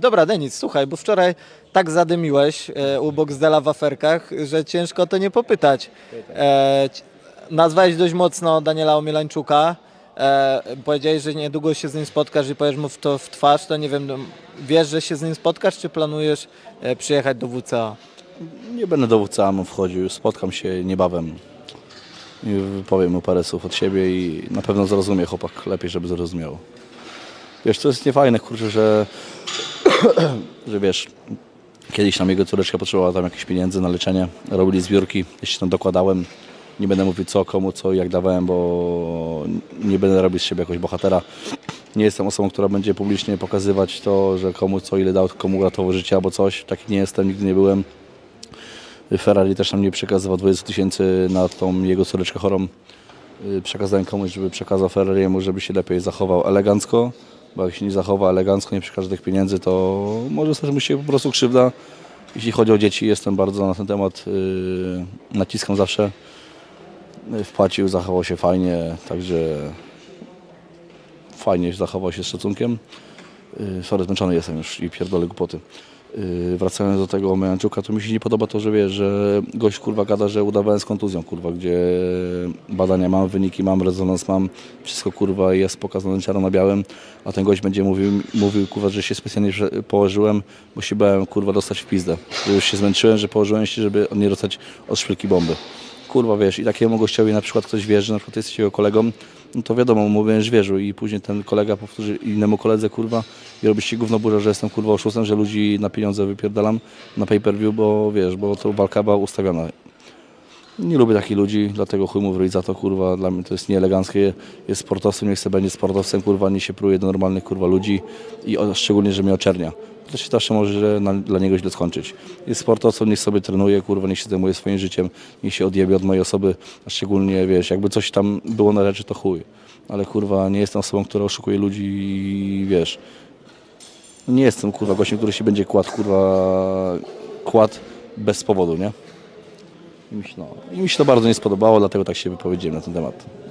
Dobra, Denis, słuchaj, bo wczoraj tak zadymiłeś e, u Boxdela w aferkach, że ciężko to nie popytać. E, nazwałeś dość mocno Daniela Omielańczuka. E, powiedziałeś, że niedługo się z nim spotkasz i powiesz mu w to w twarz, to nie wiem, no, wiesz, że się z nim spotkasz, czy planujesz e, przyjechać do WCA? Nie będę do WCA wchodził, spotkam się niebawem i powiem mu parę słów od siebie i na pewno zrozumie chłopak lepiej, żeby zrozumiał. Wiesz, to jest niefajne, kurczę, że, że wiesz, kiedyś tam jego córeczka potrzebowała tam jakieś pieniędzy na leczenie, robili zbiórki, jeśli tam dokładałem, nie będę mówił co, komu, co i jak dawałem, bo nie będę robił z siebie jakoś bohatera. Nie jestem osobą, która będzie publicznie pokazywać to, że komu co ile dał, komu uratował życie albo coś. Taki nie jestem, nigdy nie byłem. Ferrari też nam nie przekazywał 20 tysięcy na tą jego córeczkę chorą. Y, Przekazałem komuś, żeby przekazał Ferrariemu, żeby się lepiej zachował elegancko, bo jak się nie zachowa elegancko, nie przekaże tych pieniędzy, to może stać mu się po prostu krzywda. Jeśli chodzi o dzieci, jestem bardzo na ten temat, yy, naciskam zawsze. Y, Wpłacił, zachował się fajnie, także fajnie zachował się z szacunkiem. Yy, Sorry, zmęczony jestem już i pierdolę głupoty. Yy, Wracając do tego Omejanczuka, to mi się nie podoba to, że wiesz, że gość kurwa gada, że udawałem z kontuzją, kurwa, gdzie badania mam, wyniki mam, rezonans mam, wszystko kurwa jest pokazane czarno na białym, a ten gość będzie mówił, mówił kurwa, że się specjalnie położyłem, bo się bałem kurwa dostać w pizdę. Że już się zmęczyłem, że położyłem się, żeby nie dostać od szpilki bomby kurwa, wiesz, i takiemu gościowi na przykład ktoś wierzy, że na przykład jesteś jego kolegą, no to wiadomo, będziesz wierzył i później ten kolega powtórzy innemu koledze, kurwa, i robi się gówno burza, że jestem, kurwa, oszustem, że ludzi na pieniądze wypierdalam na pay-per-view, bo wiesz, bo to walka była ustawiona. Nie lubię takich ludzi, dlatego chuj mu w za to, kurwa, dla mnie to jest nieeleganckie. Jest sportowcem, niech sobie będzie sportowcem, kurwa, nie się pruje do normalnych, kurwa, ludzi i o, szczególnie, że mnie oczernia. To się zawsze może na, dla niego źle skończyć. Jest sportowcem, niech sobie trenuje, kurwa, niech się zajmuje swoim życiem, niech się odjebie od mojej osoby, a szczególnie, wiesz, jakby coś tam było na rzeczy, to chuj. Ale, kurwa, nie jestem osobą, która oszukuje ludzi i, wiesz, nie jestem, kurwa, gościem, który się będzie kładł, kurwa, kładł bez powodu, nie? I mi, się, no, I mi się to bardzo nie spodobało, dlatego tak się wypowiedziałem na ten temat.